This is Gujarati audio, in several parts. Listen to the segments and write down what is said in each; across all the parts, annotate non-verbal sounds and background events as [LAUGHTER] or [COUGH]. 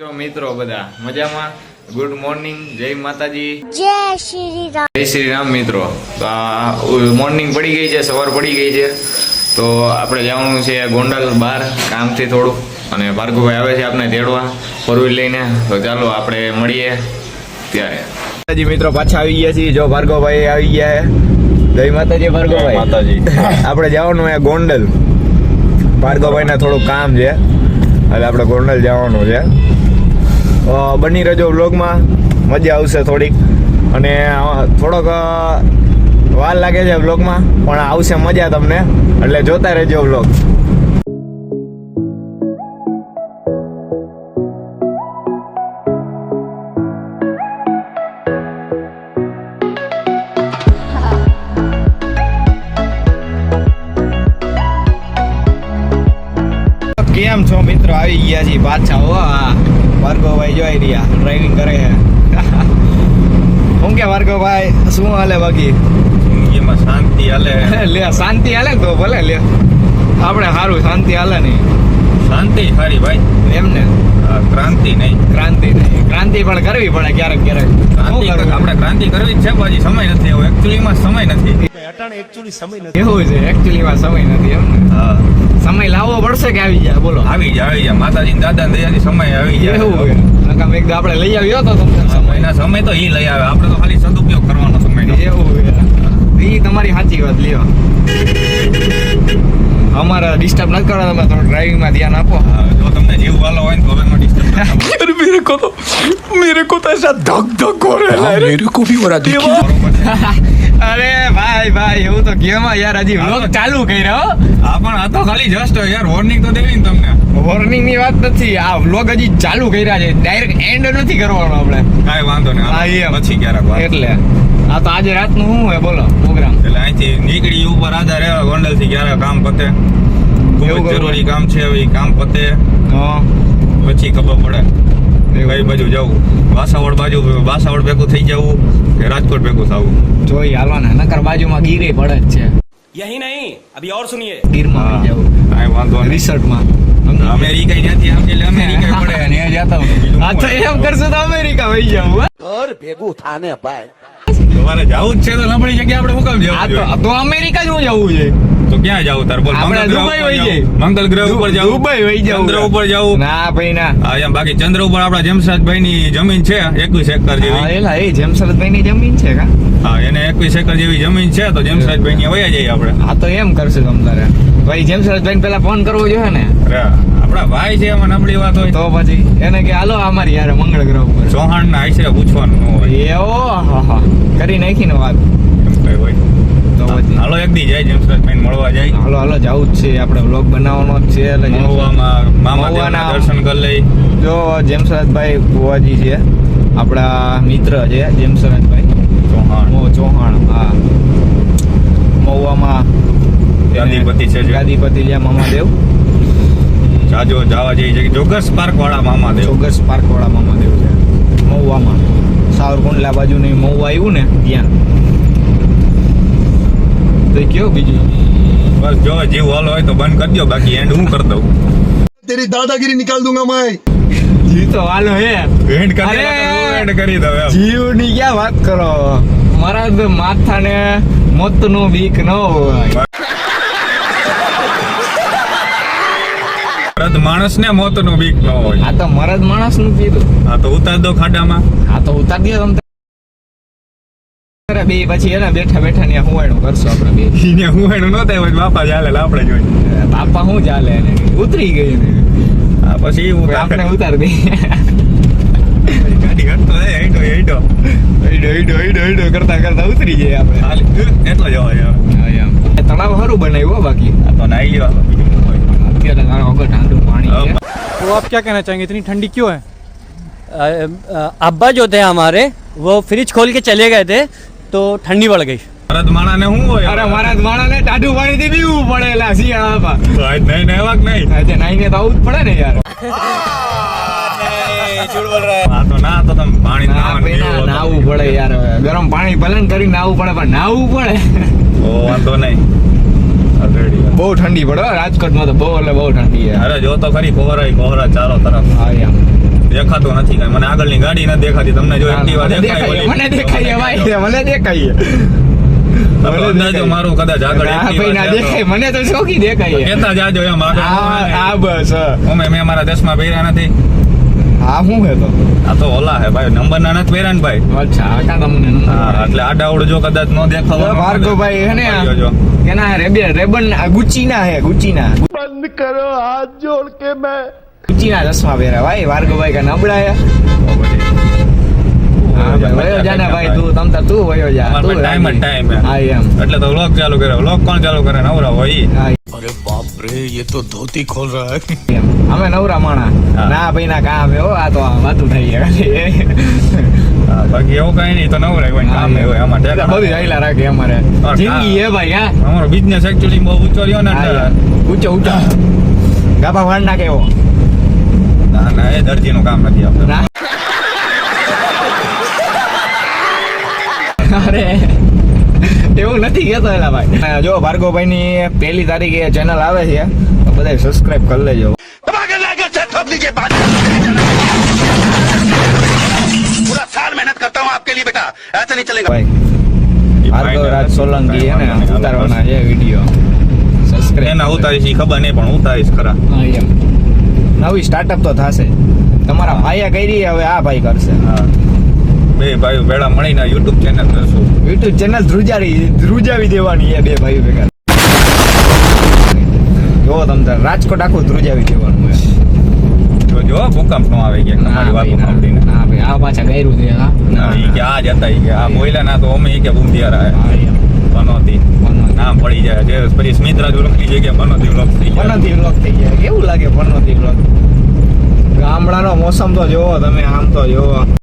જો મિત્રો બધા મજામાં? ગુડ મોર્નિંગ જય માતાજી. જય શ્રી રામ જય શ્રી રામ મિત્રો. તો આ મોર્નિંગ પડી ગઈ છે સવાર પડી ગઈ છે. તો આપણે જવાનું છે ગોંડલ બહાર કામથી થોડું. અને ભાર્ગવભાઈ આવે છે આપણે તેડવા ફોર વ્હીલ લઈને. તો ચાલો આપણે મળીએ ત્યારે. માતાજી મિત્રો પાછા આવી ગયા છીએ. જો ભાર્ગવભાઈ આવી ગયા જય માતાજી ભાર્ગવભાઈ. માતાજી. આપણે જવાનું છે ગોંડલ. ભાર્ગવભાઈને થોડું કામ છે. એટલે આપણે ગોંડલ જવાનું છે. બની રહેજો વ્લોગમાં. મજા આવશે થોડીક. અને થોડોક વાર લાગે છે વ્લોગમાં, પણ આવશે મજા તમને. એટલે જોતા રહેજો વ્લોગ. કેમ છો મિત્રો? આવી ગયા છીએ પાછા ભાર્ગવભાઈ જોઈ રહ્યા ડ્રાઇવિંગ કરે છે. [LAUGHS] હું કે ભાર્ગવભાઈ શું હાલે બાકી? જિંદગીમાં શાંતિ હાલે. [LAUGHS] લે શાંતિ હાલે તો ભલે લે. આપણે સારું શાંતિ હાલે નહીં શાંતિ સારી ભાઈ. એમ ને? ક્રાંતિ નહીં. ક્રાંતિ નહીં. ક્રાંતિ પણ કરવી પડે ક્યારેક ક્યારેક. શું? આપણે ક્રાંતિ કરવી જ છે પછી સમય નથી. એવો એકચ્યુઅલીમાં સમય નથી. એવું છે એકચ્યુઅલીમાં સમય નથી એમ ને હા સમય લાવવો પડશે કે આવી જાય બોલો આવી જાય આવી જાય માતાજી દાદા દયાથી સમય આવી જાય એવું છે નકામ એક આપણે લઈ આવ્યો તો તમને સમય સમયના સમય તો ઈ લઈ આવે આપણે તો ખાલી સદુપયોગ કરવાનો સમયનો એવું એ તમારી સાચી વાત લ્યો અમારે ડિસ્ટર્બ નથી કરો તમે થોડું ડ્રાઇવિંગમાં ધ્યાન આપો હા, જો તમને જીવ વાલો હોય ને તો હવે નો disturb ના થવો. यार मेरे को तो मेरे को तो ऐसा धक धक हो रहा है मेरे को भी हो रहा है બરોબર છે. અરે ભાઈ ભાઈ એવું તો કેમાં યાર હજી વ્લોગ ચાલુ કર્યો? હા પણ આ તો ખાલી જસ્ટ યાર વોર્નિંગ તો દેવી ને તમને. વોર્નિંગની વાત નથી આ વ્લોગ હજી ચાલુ કર્યા છે. ડાયરેક્ટ એન્ડ નથી કરવાનો આપણે. કાંઈ વાંધો નહીં હા, એ પછી ક્યારેક. એટલે. આ તો આજે રાતનું શું હોય બોલો પ્રોગ્રામ એટલે અહીંથી નીકળી ઉપર આધાર રહેવા ગોંડલથી ક્યારે કામ પતે? ખૂબ એવું જરૂરી કામ છે હવે કામ પતે. હા. પછી ખબર પડે. એવું. કઈ બાજુ જવું વાસાવડ બાજુ વાસાવડ ભેગું થઈ જવું કે રાજકોટ ભેગું થવું જોઈ હાલવાના. નકર બાજુમાં ગીરે પડે જ છે. યહી નહીં. અભી ઓર સુનિયે ગીરમાં આવી જાઓ વાંધો નહીં. રિસર્ટમાં અમેરિકા અમેરિકા પડે. અને અમેરિકા ભેગું થાને ભાઈ. તમારે જવું જ છે તો સાંભળી જગ્યા આપણે અમેરિકા જ હું જવું છે. તો ક્યાં જવું તાર બોલ મંગળ ગ્રહ ઉપર જવું? મંગળ ગ્રહ ઉપર જવું દુબઈ વહી જવું. ચંદ્ર ઉપર જવું ના ભાઈ ના. હા એમ બાકી ચંદ્ર ઉપર આપણા જેમસાદભાઈ ની જમીન છે એકવીસ એકર હા જેવી એલા એ જેમસરતભાઈ ની જમીન છે કા? હા એને એકવીસ એકર જેવી જમીન છે તો જેમસાદભાઈ ની વયા જઈએ આપણે. હા તો એમ કરશું તમ તારે. ભાઈ જેમસરતભાઈ પેલા ફોન કરવો જોઈએ ને? આપડા ભાઈ છે એમાં નબળી વાત હોય. તો પછી એને કે હાલો અમારી યાર મંગળ ગ્રહ ઉપર. ચૌહાણ ના આશરે પૂછવાનું હોય. એવો હા હા. કરી નાખી ને વાત. એમ કઈ હોય. હાલો એક દી જાય જેમસાદભાઈ મળવા જાય. હાલો હાલો જવું જ છે. આપણે વ્લોગ બનાવવાનો જ છે એટલે મહુવામાં મામા મહુવાના- દર્શન કરી લઈ. જો જેમસરાજભાઈ ગોવાજી છે આપણા મિત્ર છે જેમસરાજભાઈ ચૌહાણ. ઓ ચૌહાણ હા. મહુવામાં ગાદીપતિ છે. ગાદીપતિ છે મામાદેવ. જાજો જાવા જેવી જગ્યા જોગર્સ પાર્ક વાળા મામા દેવ ચોગસ પાર્ક વાળા મામાદેવ છે. મહુવામાં. સાવરકુંડલા બાજુ ની મહુવા આવ્યું ને ત્યાં. તો કયો બીજું? બસ જો જીવ હોલ હોય તો બંધ કરી દો બાકી એન્ડ હું કરી દઉં. તેરી દાદાગીરી નિકાલ દઉંગા મેં જીવ તો હાલો હે. એન્ડ કરી એન્ડ કરી દઉં જીવની ક્યાં વાત કરો? મારા માથા ને મોતનું બીક ન હોય. મરદ માણસ ને મોતનું બીક ન હોય. આ તો મરદ માણસનું કીધું આ તો ઉતાર દો ખાડામાં. આ તો ઉતાર દો તમને બે પછી એને બેઠા બેઠા ને હુવાડું કરશું આપણે બે ઈને હું એનું ન થાય પછી બાપા ચાલે લે આપણે જોઈ પાપા શું ચાલે એને ઉતરી ગઈ ને આ પછી એવું આપણે ઉતાર દે ગાડી કરતો હે હેડો હેડો ઈડો ઈડો ઈડો ઈડો કરતા કરતા ઉતરી જઈએ આપણે ખાલી એટલો જવાય હવે હા, એમ. એ તળાવ સારું બનાવ્યું હો બાકી આ તો નાઈ લેવા બીજું શું હોય. અત્યારે તારો વગર ઠંડુ પાણી છે तो आप क्या कहना चाहेंगे इतनी ठंडी क्यों है अ, अ, अब्बा जो थे हमारे वो फ्रिज खोल के चले गए थे તો ઠંડી વળ ગઈ. મારા માણાને શું હોય? મારા માણાને ટાઢું પાણીથી પીવું પડે એલા શિયાળામાં નહીં પડે ગરમ પાણી ભલે કરી નાવું પડે પણ નાવું પડે. વાંધો નહીં બહુ ઠંડી પડે રાજકોટમાં તો બહુ એટલે બહુ ઠંડી અરે જો તો ખરી કોહરા કોહરા ચારો તરફ. હા યાર. દેખાતો નથી કઈ. મને આગળની ગાડી ન દેખાતી. તમને જો એક્ટિવા દેખાય મને દેખાય ભાઈ. મને દેખાય. શું હે આ તો ઓલા હે ભાઈ. નંબર ના નથી કદાચ નો દેખાવ ભાર્ગવ ભાઈ હે ને હે ગુચી ના બંધ કરો હાથ જોડ કે મેં ચીના ચશ્મા પહેરા ભાઈ વાર્ગો ભાઈ કે નબળાયા? ભાઈ તું તમ તું વયો જા. તું તો ચાલુ કરે. ચાલુ કરે? નવરા હોય. અરે બાપ તો ધોતી ખોલ અમે નવરા માણા. ના ભાઈ ના કામ હે આ તો વાતું થઈ ગયા બાકી એવું કઈ નહીં. તો નવરા કોઈ કામ હોય અમારે બધું રાખે અમારે. ભાઈ હા. અમારો બિઝનેસ એક્ચ્યુઅલી બહુ ઊંચો રહ્યો ને ઊંચો ઊંચો ગાભા વાળ નાખે એવો. ના ના એ દરજીનું કામ નથી આપણે ના અરે એવું નથી કેતો એલા ભાઈ જો ભાર્ગવભાઈ ની પહેલી તારીખે ચેનલ આવે છે તો બધા સબસ્ક્રાઇબ કરી લેજો पूरा साल मेहनत करता हूँ आपके लिए बेटा ऐसे नहीं चलेगा ભાઈ ભાર્ગવ રાજ સોલંકી હે ને ઉતારવાના છે વિડીયો સબસ્ક્રાઇબ એના ઉતારીશ ઈ ખબર નહીં પણ ઉતારીશ ખરા એમ નવી સ્ટાર્ટઅપ તો થશે. તમારા ભાઈએ કરી હવે આ ભાઈ કરશે. બે ભાઈઓ ભેળા મળીને યુટ્યુબ ચેનલ કરશું યુટ્યુબ ચેનલ ધ્રુજારી ધ્રુજાવી દેવાની એ બે ભાઈઓ ભેગા. જો તમને રાજકોટ આખું ધ્રુજાવી દેવાનું છે જો જો ભૂકંપ નો આવે કે તમારી ભાઈ, સાંભળીને. ના ભાઈ આ પાછા ગાયરું છે હા. કે આ જતા કે આ બોયલા ના તો અમે કે બુંદિયારા હે. પનોતી. નામ પડી જાય. જે પછી સ્મિતરાજ ઓળખની જગ્યા પનોતી વ્લોગ થઈ જાય. પનોતી vlog થઈ જાય. કેવું લાગે પનોતી vlog? ગામડાનો મોસમ તો જોવો તમે આમ તો જોવો.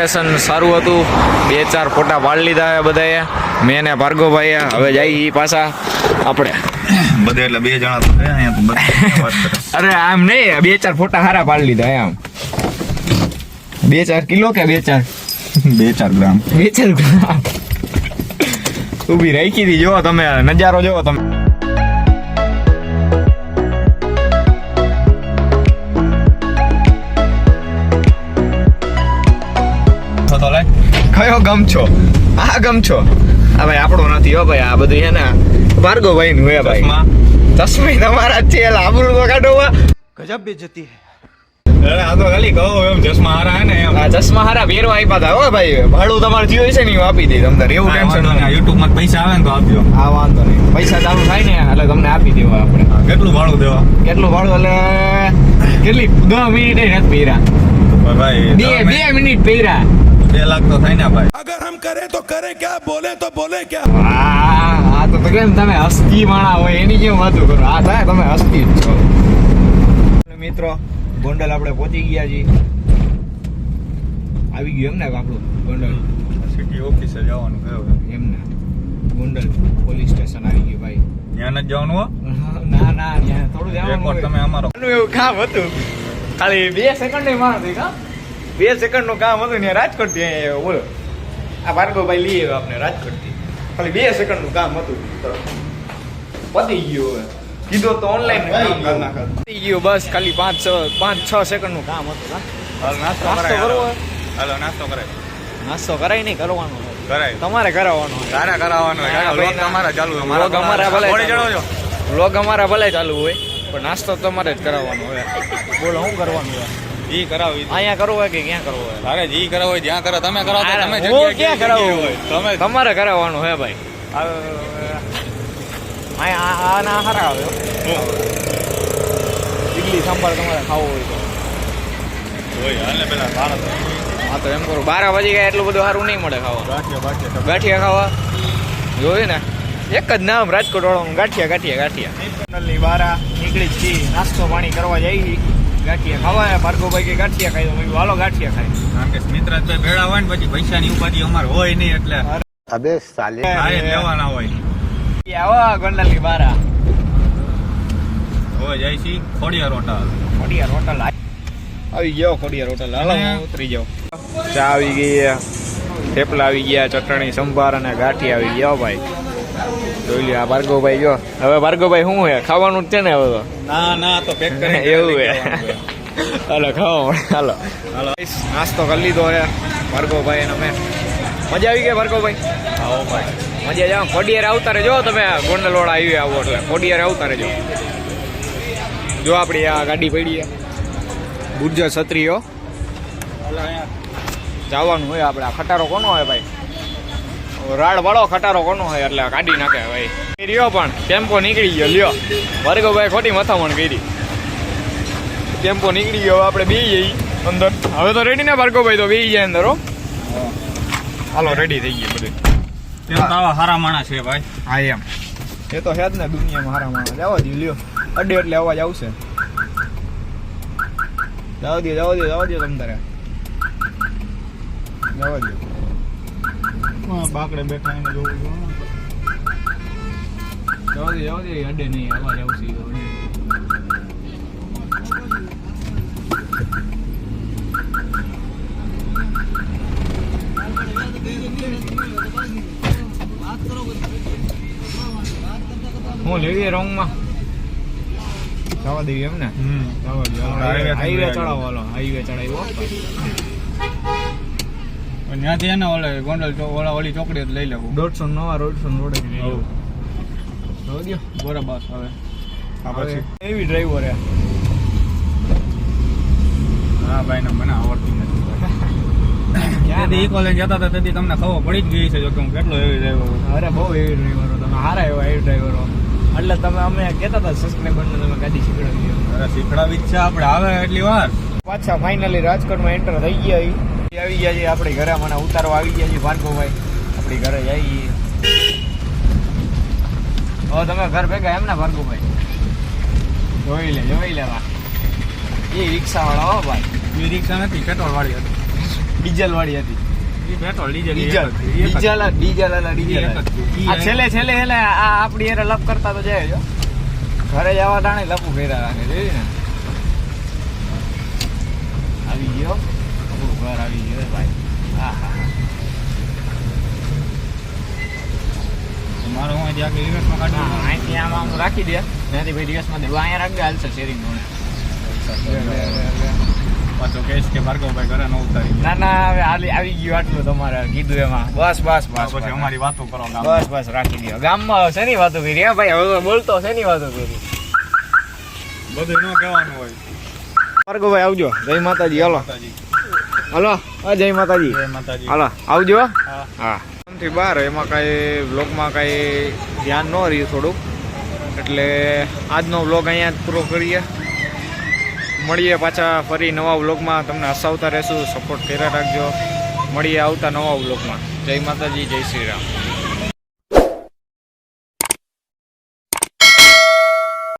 લોકેશન સારું હતું. બે ચાર ફોટા પાડી લીધા બધાએ. મેં ને ભાર્ગવભાઈએ હવે જાય ઈ પાછા આપણે. બધે એટલે બે જણા તો [LAUGHS] અરે આમ નહીં બે ચાર ફોટા સારા પાડી લીધા આમ બે ચાર કિલો કે બે ચાર? બે ચાર ગ્રામ. બે ચાર ગ્રામ. ઊભી રાખી હતી જો તમે નજારો જોવો તમે. કયો ગમ છો? આ ગમ છો? આ ભાઈ આપણો નથી હો ભાઈ આ બધું છે ને ભાર્ગવ ભાઈ નું હે ભાઈ. તસ્મી તમારા છે લાબરું વગાડો ગજબ બે જતી હે આ તો ખાલી કહો એમ ચશ્મા હારા હે ને આ ચશ્મા હારા પહેરવા આપ્યા હતા હો ભાઈ. ભાડું તમારે થયું છે ને હું આપી દઈ તમને એવું ટેન્શન નહીં યુટ્યુબમાં પૈસા આવે ને તો આપજો. આ વાંધો નહીં. પૈસા ચાલુ થાય ને એટલે તમને આપી દેવા આપણે. કેટલું ભાડું દેવા? કેટલું ભાડું એટલે કેટલી દસ મિનિટે નથી પૈરા ભાઈ બે બે મિનિટ પહેર્યા. બે લાખ તો થાય ને ભાઈ. અગર હમ કરે તો કરે ક્યાં? બોલે તો બોલે ક્યાં? આ તો કેમ તમે હસ્તી માણા હોય એની કેમ વાતો કરો? આ થાય તમે હસ્તી જ છો. મિત્રો ગોંડલ આપણે પહોંચી ગયા છીએ. આવી ગયું એમ ને આપણું ગોંડલ. સિટી ઓફિસે જવાનું કયો એમને ગોંડલ પોલીસ સ્ટેશન આવી ગયું ભાઈ. ત્યાં જ જવાનું હો? ના ના ત્યાં થોડું જવાનું તમે અમારો એવું કામ હતું. ખાલી બે સેકન્ડ માણસ કા બે સેકન્ડનું કામ હતું ને રાજકોટથી અહીંયા બોલો. આ ભાર્ગવભાઈ લઈ આવ્યો આપણે રાજકોટથી ખાલી બે સેકન્ડનું કામ હતું. પતી ગયું હવે. કીધો તો ઓનલાઈન કામ કરી નાખત પતી ગયું બસ ખાલી પાંચ છ પાંચ છ સેકન્ડનું કામ હતું નાસ્તો કરવો હાલો. નાસ્તો કરાય. નાસ્તો કરાય નહીં કરવાનો કરાય. તમારે કરાવવાનો. તારા કરાવવાનું ના. તમારા ચાલુ હોય. વ્લોગ અમારા ભલે ઘોડે ચડો છો વ્લોગ અમારા ભલે ચાલુ હોય પણ નાસ્તો તમારે જ કરાવવાનો હોય. બોલો શું કરવાનું હોય? ઈ કરાવી અહીંયા કરવું હોય કે ક્યાં કરવું હોય? તારે જી કરાવો હોય જ્યાં કરો તમે કરાવો તમે ક્યાં કરાવવું હોય તમે તમારે કરાવવાનું હે ભાઈ. અહીંયા આ- ના હારા આવે ઇડલી સાંભાર તમારે ખાવું હોય તો. હોય હાલે પેલા ભારત. હા તો એમ કરું. બારા વાગી ગયા એટલું બધું સારું નહીં મળે ખાવા. ગાંઠિયા ગાંઠિયા ખાવા? જોયું ને? એક જ નામ રાજકોટ વાળાનું ગાંઠિયા ગાંઠિયા ગાંઠિયા. બારા નીકળી જ નાસ્તો પાણી કરવા જઈ ગાંઠિયા ખાવા ભાર્ગવભાઈ કે ગાંઠિયા ખાઈ મેં હાલો ગાંઠિયા ખાઈ કારણ કે સ્મિતરાજભાઈ ભેળા હોય ને પછી પૈસાની ઉપાધિ અમારે હોય નહીં એટલે અબે સાલે. લેવાના હોય. આવો ગોંડલની બારા. હવે જાય છે ખોડિયાર હોટલ. ખોડિયાર હોટલ આવી ગયો ખોડિયાર હોટલ. હાલો ઉતરી જાઓ ચા આવી ગઈ થેપલા આવી ગયા ચટણી સંભાર અને ગાંઠી આવી ગયા ભાઈ. જોઈ લ્યો આ ભાર્ગવભાઈ જો. હવે ભાર્ગવભાઈ શું છે? ખાવાનું જ છે ને હવે તો? ના ના તો પેક કરી [LAUGHS] એવું હે હાલો ખાવા હાલો. હાલો. નાસ્તો કરી લીધો હે ભાર્ગવભાઈ અને મેં મજા આવી ગઈ ભાર્ગવભાઈ? આવો ભાઈ. મજા જાવ કોડિયર આવતા રહેજો તમે ગોંડલવાળા આવી આવો એટલે. કોડિયર આવતા રહેજો જો આપણી આ ગાડી પડી ગુર્જર છત્રીઓ જવાનું હોય આપણે આ ખટારો કોનો હોય ભાઈ? રાડ વાળો ખટારો કોનો હોય એટલે કાઢી નાખે ભાઈ. રહ્યો પણ ટેમ્પો નીકળી ગયો લ્યો. ભાર્ગવભાઈ ખોટી મથામણ કરી. ટેમ્પો નીકળી ગયો આપણે બે જઈ અંદર. હવે તો રેડી ને ભાર્ગવભાઈ તો બે જાય અંદર હો. હાલો રેડી થઈ ગયું બધું. તેમ તો આવા સારા માણસ છે ભાઈ. હા એમ. એ તો છે જ ને દુનિયામાં હારા માણસ. જવા દે લ્યો. અડે એટલે અવાજ આવશે. જવા દે જવા દે જવા દે તમ તારે જવા દો બાકડે બેઠા એને જોવું જવા દો જવા દો અડે નહીં અવાજ આવશે. હું લેવી રોંગમાં જવા દેવી એમ ને હાઈવે ચડાવવાનો હાઈવે ચડાવ્યો. ત્યાંથી એને ઓલે ગોંડલ ઓલા ઓલી ચોકડી લઈ લેવું. દોઢસો નવા દોઢસો રોડે. બરાબર હવે. આપણે એવી ડ્રાઈવર હે હા ભાઈ ને મને આવડતું નથી. [LAUGHS] કોલેજ જતા હતા તેથી તમને ખબર પડી જ ગઈ છે જો કે હું કેટલો એવી ડ્રાઈવર અરે બહુ એવી ડ્રાઈવરો તમે. હારા એવા એવી ડ્રાઈવરો એટલે તમે અમે કહેતા હતા સબસ્ક્રાઈબરને તમે ગાડી શીખડાવી અરે શીખડાવી જ છે આપણે. આવે એટલી વાર. પાછા ફાઇનલી રાજકોટમાં એન્ટર થઈ ગયા. આવી ગયા છે આપણે ઘરે મને ઉતારવા આવી ગયા છે ભાર્ગવભાઈ. આપણી ઘરે જઈએ હવે તમે ઘર ભેગા એમ ને ભાર્ગવભાઈ? જોઈ લે જોઈ લેવા એ રિક્ષા વાળા હો ભાઈ. એ રિક્ષા નથી પેટ્રોલ વાળી હતી. ડીઝલ વાળી હતી પેટ્રોલ ડીઝલ ડીઝલ ડીઝલ. આ છેલ્લે છેલ્લે છેલ્લે આ આપણી એરે લપ કરતા તો જાય જો ઘરે જવા ટાણે લપુ ફેરા રાખે જોયું ને? આવી ગયો. આપણું ઘર આવી ગયો ભાઈ. હા હા મારો હું જ્યાં હા કાઢી અહીંથી આમ આમ રાખી દે. ત્યાંથી ભાઈ દિવસમાં દેવા અહીંયા રાખી હાલશે શેરિંગ પાછો કહીશ કે ભાર્ગવભાઈ ઘરે ન ઉતારી ના ના હવે હાલી આવી ગયું આટલું તમારે કીધું એમાં. બસ બસ બસ પછી. અમારી વાતો કરો. બસ બસ રાખી દો. ગામમાં શેની વાતો કરી? હે ભાઈ હવે બોલતો શેની વાતો કરી? બધું ન કહેવાનું હોય. ભાર્ગવભાઈ આવજો. જય માતાજી હાલો. માતાજી. હાલો. હા જય માતાજી. જય માતાજી. હાલો આવજો હા. હા. થી બહાર એમાં કાંઈ બ્લોગમાં કાંઈ ધ્યાન ન રહ્યું થોડુંક. એટલે આજનો બ્લોગ અહીંયા જ પૂરો કરીએ. મળીએ પાછા ફરી નવા બ્લોગમાં તમને હસાવતા રહેશું સપોર્ટ કર્યા રાખજો. મળીએ આવતા નવા બ્લોગમાં જય માતાજી જય શ્રી રામ.